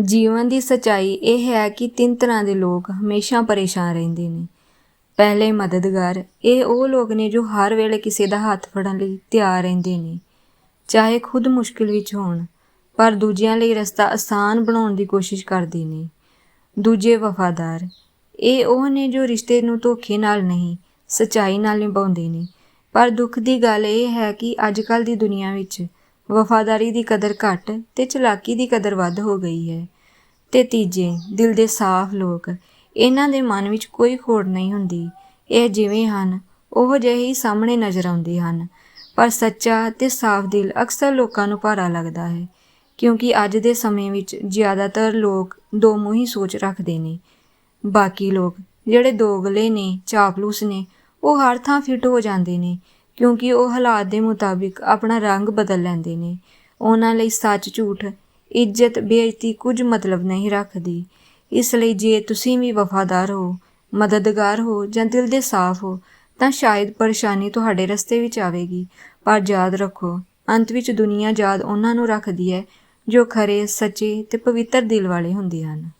ਜੀਵਨ ਦੀ ਸਚਾਈ ਇਹ ਹੈ ਕਿ ਤਿੰਨ ਤਰ੍ਹਾਂ ਦੇ ਲੋਕ ਹਮੇਸ਼ਾ ਪਰੇਸ਼ਾਨ ਰਹਿੰਦੇ ਨੇ। ਪਹਿਲੇ ਮਦਦਗਾਰ, ਇਹ ਉਹ ਲੋਕ ਨੇ ਜੋ ਹਰ ਵੇਲੇ ਕਿਸੇ ਦਾ ਹੱਥ ਫੜਨ ਲਈ ਤਿਆਰ ਰਹਿੰਦੇ ਨੇ। ਚਾਹੇ ਖੁਦ ਮੁਸ਼ਕਿਲ ਵਿੱਚ ਹੋਣ, ਪਰ ਦੂਜਿਆਂ ਲਈ ਰਸਤਾ ਆਸਾਨ ਬਣਾਉਣ ਦੀ ਕੋਸ਼ਿਸ਼ ਕਰਦੇ ਨੇ। ਦੂਜੇ ਵਫਾਦਾਰ, ਇਹ ਉਹ ਨੇ ਜੋ ਰਿਸ਼ਤੇ ਨੂੰ ਧੋਖੇ ਨਾਲ ਨਹੀਂ, ਸਚਾਈ ਨਾਲ ਨਿਭਾਉਂਦੇ ਨੇ। ਪਰ ਦੁੱਖ ਦੀ ਗੱਲ ਇਹ ਹੈ ਕਿ ਅੱਜਕੱਲ ਦੀ ਦੁਨੀਆ ਵਿੱਚ ਵਫਾਦਾਰੀ ਦੀ ਕਦਰ ਘੱਟ ਤੇ ਚਲਾਕੀ ਦੀ ਕਦਰ ਵੱਧ ਹੋ ਗਈ ਹੈ। ਤੇ ਤੀਜੇ, ਦਿਲ ਦੇ ਸਾਫ਼ ਲੋਕ। ਇਹਨਾਂ ਦੇ ਮਨ ਵਿੱਚ ਕੋਈ ਖੋੜ ਨਹੀਂ ਹੁੰਦੀ। ਇਹ ਜਿਵੇਂ ਹਨ, ਉਹ ਜਿਹੇ ਹੀ ਸਾਹਮਣੇ ਨਜ਼ਰ ਆਉਂਦੇ ਹਨ। ਪਰ ਸੱਚਾ ਤੇ ਸਾਫ਼ ਦਿਲ ਅਕਸਰ ਲੋਕਾਂ ਨੂੰ ਭਾਰਾ ਲੱਗਦਾ ਹੈ, ਕਿਉਂਕਿ ਅੱਜ ਦੇ ਸਮੇਂ ਵਿੱਚ ਜ਼ਿਆਦਾਤਰ ਲੋਕ ਦੋ ਮੂੰਹੀ ਸੋਚ ਰੱਖਦੇ ਨੇ। ਬਾਕੀ ਲੋਕ, ਜਿਹੜੇ ਦੋਗਲੇ ਨੇ, ਚਾਪਲੂਸ ਨੇ, ਉਹ ਹਰ ਥਾਂ ਫਿੱਟ ਹੋ ਜਾਂਦੇ ਨੇ। ਕਿਉਂਕਿ ਉਹ ਹਾਲਾਤ ਦੇ ਮੁਤਾਬਿਕ ਆਪਣਾ ਰੰਗ ਬਦਲ ਲੈਂਦੇ ਨੇ। ਉਹਨਾਂ ਲਈ ਸੱਚ ਝੂਠ, ਇੱਜ਼ਤ, ਬੇਇੱਜ਼ਤੀ ਕੁਝ ਮਤਲਬ ਨਹੀਂ ਰੱਖਦੀ। ਇਸ ਲਈ ਜੇ ਤੁਸੀਂ ਵੀ ਵਫਾਦਾਰ ਹੋ, ਮਦਦਗਾਰ ਹੋ ਜਾਂ ਦਿਲ ਦੇ ਸਾਫ਼ ਹੋ, ਤਾਂ ਸ਼ਾਇਦ ਪਰੇਸ਼ਾਨੀ ਤੁਹਾਡੇ ਰਸਤੇ ਵਿੱਚ ਆਵੇਗੀ। ਪਰ ਯਾਦ ਰੱਖੋ, ਅੰਤ ਵਿੱਚ ਦੁਨੀਆ ਯਾਦ ਉਹਨਾਂ ਨੂੰ ਰੱਖਦੀ ਹੈ ਜੋ ਖਰੇ, ਸੱਚੇ ਤੇ ਪਵਿੱਤਰ ਦਿਲ ਵਾਲੇ ਹੁੰਦੇ ਹਨ।